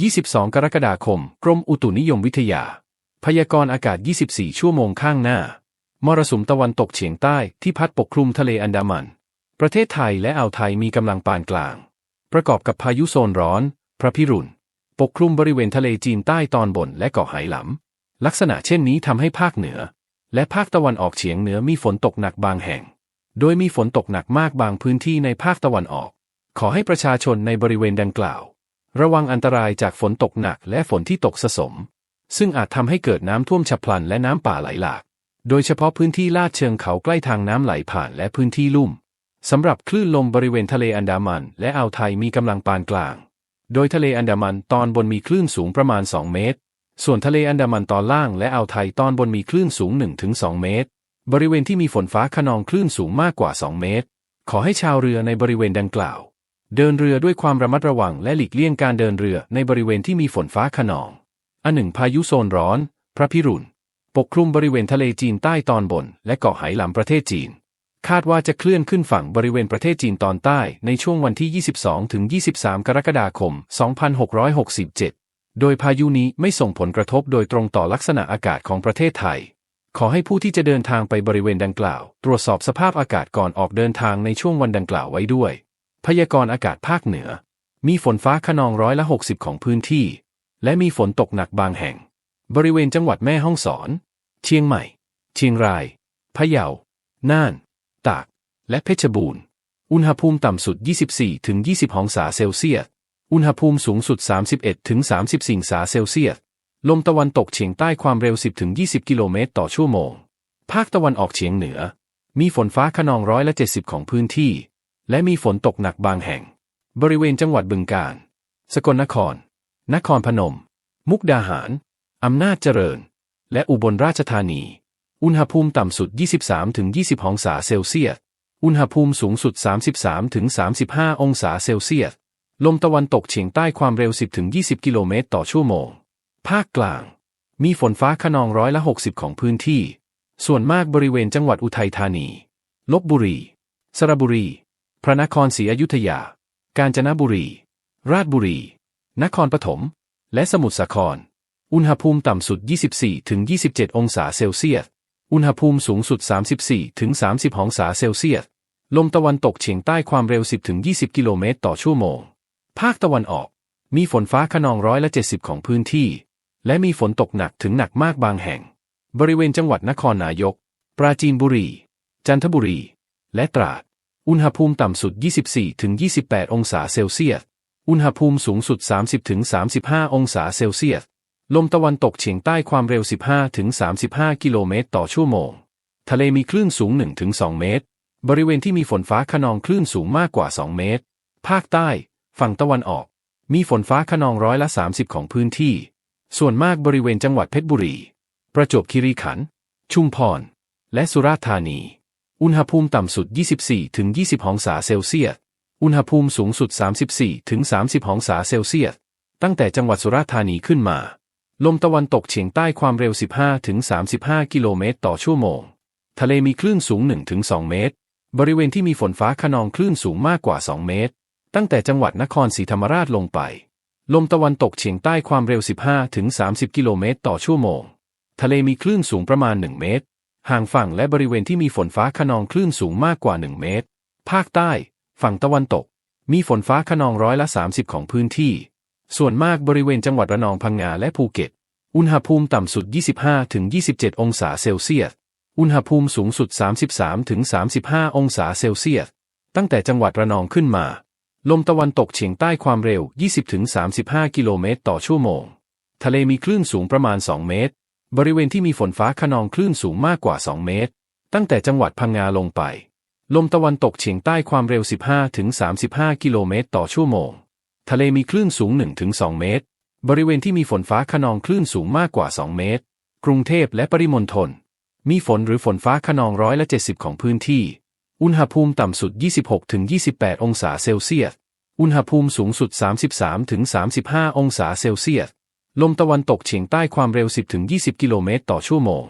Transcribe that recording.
22 กรกฎาคม กรมอุตุนิยมวิทยา พยากรณ์อากาศ 24 ชั่วโมงข้างหน้า มรสุมตะวันตกเฉียงใต้ที่พัดปกคลุมทะเลอันดามัน ประเทศไทยและอ่าวไทยมีกำลังปานกลาง ประกอบกับพายุโซนร้อน พระพิรุณ ปกคลุมบริเวณทะเลจีนใต้ตอนบนและเกาะไหหลำ ลักษณะเช่นนี้ทำให้ภาคเหนือ และภาคตะวันออกเฉียงเหนือมีฝนตกหนักบางแห่ง โดยมีฝนตกหนักมากบางพื้นที่ในภาคตะวันออก ขอให้ประชาชนในบริเวณดังกล่าว ระวังอันตรายจากฝนตกหนักและฝนที่ตกสะสม ซึ่งอาจทำให้เกิดน้ำท่วมฉับพลันและน้ำป่าไหลหลาก โดยเฉพาะพื้นที่ลาดเชิงเขาใกล้ทางน้ำไหลผ่านและพื้นที่ลุ่ม สำหรับคลื่นลมบริเวณทะเลอันดามันและอ่าวไทยมีกำลังปานกลาง โดยทะเลอันดามันตอนบนมีคลื่นสูงประมาณ 2 เมตร ส่วนทะเลอันดามันตอนล่างและอ่าวไทยตอนบนมีคลื่นสูง 1-2 เมตร บริเวณที่มีฝนฟ้าขนองคลื่นสูงมากกว่า 2 เมตร ขอให้ชาวเรือในบริเวณดังกล่าว เดินเรือด้วยความระมัดระวังและหลีกเลี่ยงการเดินเรือในบริเวณที่มีฝนฟ้าขนอง อันหนึ่งพายุโซนร้อน พระพิรุณ ปกคลุมบริเวณทะเลจีนใต้ตอนบน และเกาะไหหลำประเทศจีน คาดว่าจะเคลื่อนขึ้นฝั่งบริเวณประเทศจีนตอนใต้ในช่วงวันที่ 22 ถึง 23 กรกฎาคม 2667 โดยพายุนี้ไม่ส่งผลกระทบโดยตรงต่อลักษณะอากาศของประเทศไทย ขอให้ผู้ที่จะเดินทางไปบริเวณดังกล่าว ตรวจสอบสภาพอากาศก่อนออกเดินทางในช่วงวันดังกล่าวไว้ด้วย พยากรณ์อากาศภาคเหนือ มีฝนฟ้าขนองร้อยละ 60 ของพื้นที่ และมีฝนตกหนักบางแห่ง บริเวณจังหวัดแม่ฮ่องสอน เชียงใหม่ เชียงราย พะเยา น่าน ตาก และเพชรบูรณ์ อุณหภูมิต่ำสุด 24ถึง20 องศาเซลเซียส อุณหภูมิสูงสุด 31ถึง30องศาเซลเซียส ลมตะวันตกเฉียงใต้ความเร็ว 10ถึง20 กิโลเมตรต่อชั่วโมง ภาคตะวันออกเฉียงเหนือ มีฝนฟ้าขนองร้อยละ 70 ของพื้นที่ และมีฝนตกหนักบางแห่ง บริเวณจังหวัดบึงกาฬ สกลนคร นครพนม มุกดาหาร อำนาจเจริญ และอุบลราชธานี อุณหภูมิต่ำสุด 23-20 องศาเซลเซียส อุณหภูมิสูงสุด 33-35 องศาเซลเซียส ลมตะวันตกเฉียงใต้ความเร็ว 10-20 กิโลเมตรต่อชั่วโมง ภาคกลาง มีฝนฟ้าขนองร้อยละ 60 ของพื้นที่ ส่วนมากบริเวณจังหวัดอุทัยธานี ลบบุรี สระบุรี พระนครศรีอยุธยา กาญจนบุรี ราชบุรี นครปฐม และสมุทรสาคร อุณหภูมิต่ำสุด 24-27 องศาเซลเซียส อุณหภูมิสูงสุด 34-30 องศาเซลเซียส ลมตะวันตกเฉียงใต้ความเร็ว 10-20 กิโลเมตรต่อชั่วโมง ภาคตะวันออก มีฝนฟ้าขนองร้อยละ 70 ของพื้นที่ และมีฝนตกหนักถึงหนักมากบางแห่ง บริเวณจังหวัดนครนายก ปราจีนบุรี จันทบุรี และตราด อุณหภูมิต่ำสุด 24-28 องศาเซลเซียส อุณหภูมิสูงสุด 30-35 องศาเซลเซียส ลมตะวันตกเฉียงใต้ความเร็ว 15-35 กิโลเมตรต่อชั่วโมง ทะเลมีคลื่นสูง 1-2 เมตร บริเวณที่มีฝนฟ้าขนองคลื่นสูงมากกว่า 2 เมตร ภาคใต้ ฝั่งตะวันออก มีฝนฟ้าขนองร้อยละ 30 ของพื้นที่ ส่วนมากบริเวณจังหวัดเพชรบุรี ประจวบคีรีขันธ์ ชุมพร และสุราษฎร์ธานี อุณหภูมิต่ำสุด 24-20องศาเซลเซียส อุณหภูมิสูงสุด 34-30องศาเซลเซียส ตั้งแต่จังหวัดสุราษฎร์ธานีขึ้นมา ลมตะวันตกเฉียงใต้ความเร็ว 15-35 กิโลเมตรต่อชั่วโมง ทะเลมีคลื่นสูง 1-2 เมตร บริเวณที่มีฝนฟ้าขนองคลื่นสูงมากกว่า 2 เมตร ตั้งแต่จังหวัดนครศรีธรรมราชลงไป ลมตะวันตกเฉียงใต้ความเร็ว 15-30 กิโลเมตรต่อชั่วโมง ทะเลมีคลื่นสูงประมาณ 1 เมตร ห่างฝั่งและบริเวณที่มีฝนฟ้าขนองคลื่นสูงมากกว่า 1 เมตร ภาคใต้ ฝั่งตะวันตก มีฝนฟ้าขนองร้อยละ 30 ของพื้นที่ ส่วนมากบริเวณจังหวัดระนองพังงาและภูเก็ต อุณหภูมิต่ำสุด 25-27 องศาเซลเซียส อุณหภูมิสูงสุด 33-35 องศาเซลเซียส ตั้งแต่จังหวัดระนองขึ้นมา ลมตะวันตกเฉียงใต้ความเร็ว 20-35 กิโลเมตรต่อชั่วโมง ทะเลมีคลื่นสูงประมาณ 2 เมตร บริเวณที่มีฝนฟ้าขนองคลื่นสูงมากกว่า 2 เมตร ตั้งแต่จังหวัดพังงาลงไป ลมตะวันตกเฉียงใต้ความเร็ว 15-35 กิโลเมตรต่อชั่วโมง ทะเลมีคลื่นสูง 1-2 เมตร บริเวณที่มีฝนฟ้าขนองคลื่นสูงมากกว่า 2 เมตร กรุงเทพและปริมณฑล มีฝนหรือฝนฟ้าขนองร้อยละ70 ของพื้นที่ อุณหภูมิต่ำสุด 26-28 องศาเซลเซียส อุณหภูมิสูงสุด 33-35 องศาเซลเซียส ลมตะวันตกเฉียงใต้ความเร็ว 10-20 กิโลเมตรต่อชั่วโมง